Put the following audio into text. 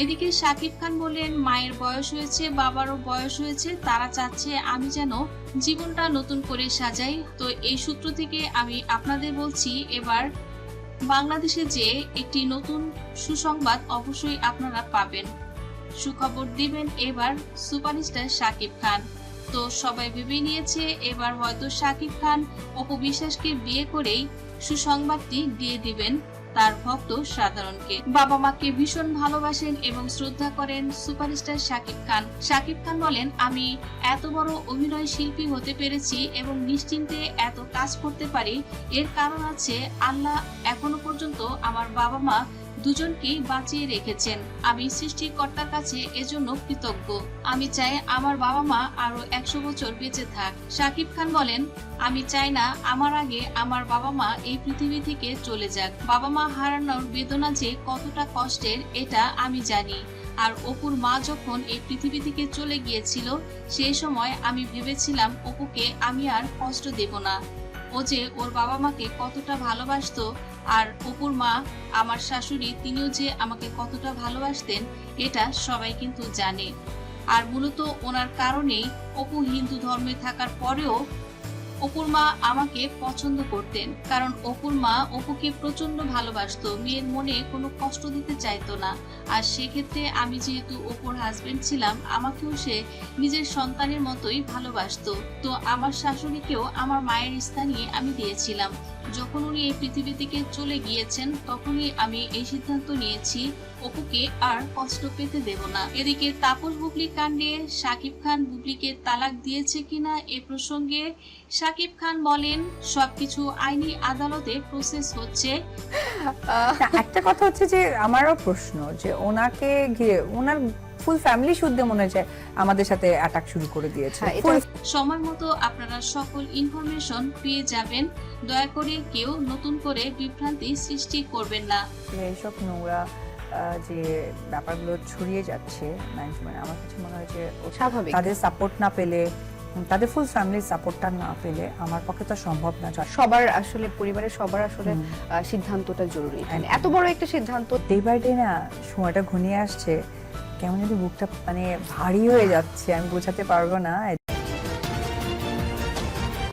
এদিকে শাকিব খান বলেন, মায়ের বয়স হয়েছে, বাবারও বয়স হয়েছে, তারা চাচ্ছে আমি যেন জীবনটা নতুন করে সাজাই। তো এই সূত্র থেকে আমি আপনাদের বলছি, এবার বাংলাদেশে যে একটি নতুন সুসংবাদ অবশ্যই আপনারা পাবেন। সুখবর দিবেন এবার সুপারস্টার শাকিব খান। তো সবাই ভেবে নিয়েছে, এবার হয়তো শাকিব খান অপু বিশ্বাসকে বিয়ে করেই সুসংবাদটি দিয়ে দিবেন। তার ভক্ত সাধারণকে। বাবা মাকে ভীষণ ভালোবাসেন এবং শ্রদ্ধা করেন সুপারস্টার শাকিব খান। শাকিব খান বলেন, আমি এত বড় অভিনয় শিল্পী হতে পেরেছি এবং নিশ্চিন্তে এত কাজ করতে পারি। এর কারণ আছে, আল্লাহ এখনও পর্যন্ত আমার বাবা মা দুজনকেই বাঁচিয়ে রেখেছেন। আমি সৃষ্টিকর্তার কাছে এজন্য কৃতজ্ঞ। আমি চাই আমার বাবা মা আরও একশো বছর বেঁচে থাক। শাকিব খান বলেন, আমি চাই না আমার আগে আমার বাবা মা এই পৃথিবী থেকে চলে যাক। বাবা মা হারানোর বেদনা যে কতটা কষ্টের, এটা আমি জানি। আর অপুর মা যখন এই পৃথিবী থেকে চলে গিয়েছিল সেই সময় আমি ভেবেছিলাম অপুকে আমি আর কষ্ট দেব না। ও যে ওর বাবা মাকে কতটা ভালোবাসতো আর অপুর মা, আমার শাশুড়ি, তিনিও যে আমাকে কতটা ভালোবাসতেন, এটা সবাই কিন্তু জানে। আর মূলত ওনার কারণেই অপু হিন্দু ধর্মে থাকার পরেও অপুর মা আমাকে পছন্দ করতেন, কারণ অপুর মা অপুকে প্রচণ্ড ভালোবাসতো। মেয়ের মনে কোনো কষ্ট দিতে চাইতো না। আর সেক্ষেত্রে আমি যেহেতু অপুর হাজবেন্ড ছিলাম, আমাকেও সে নিজের সন্তানের মতোই ভালোবাসতো। তো আমার শাশুড়িকেও আমার মায়ের স্থানীয় আমি দিয়েছিলাম। যখন উনি এই পৃথিবী থেকে চলে গিয়েছেন, তখনই আমি এই সিদ্ধান্ত নিয়েছি, অপুকে আর কষ্ট পেতে দেব না। এদিকে তাপস বুবলি কাণ্ডে শাকিব খান বুবলিকে তালাক দিয়েছে কিনা এ প্রসঙ্গে শাকিব খান বলেন সবকিছু আইনি আদালতে প্রসেস হচ্ছে। একটা কথা হচ্ছে যে আমারও প্রশ্ন যে ওনাকে ঘিরে ওনার ফুল ফ্যামিলি শুদ্ধে মনে হয় আমাদের সাথে অ্যাটাক শুরু করে দিয়েছে। হ্যাঁ, সময় মতো আপনারা সকল ইনফরমেশন পেয়ে যাবেন। দয়া করে কেউ নতুন করে বিভ্রান্তি সৃষ্টি করবেন না। যে এইসব নোংরা আহ, যে ব্যাপারগুলো ছড়িয়ে যাচ্ছে ম্যানেজমেন্ট আমার কাছে মনে হয় যে ও- স্বাভাবিক। তাদের সাপোর্ট না পেলে তাদের ফুল ফ্যামিলির সাপোর্টটা না পেলে আমার পক্ষে তো সম্ভব না। সবার আসলে পরিবারের সবার আসলে সিদ্ধান্তটা জরুরি। এত বড় একটা সিদ্ধান্ত। ডে বাই ডে না সময়টা ঘনিয়ে আসছে। কেমন যদি বুকটা মানে ভারী হয়ে যাচ্ছে আমি বোঝাতে পারব না।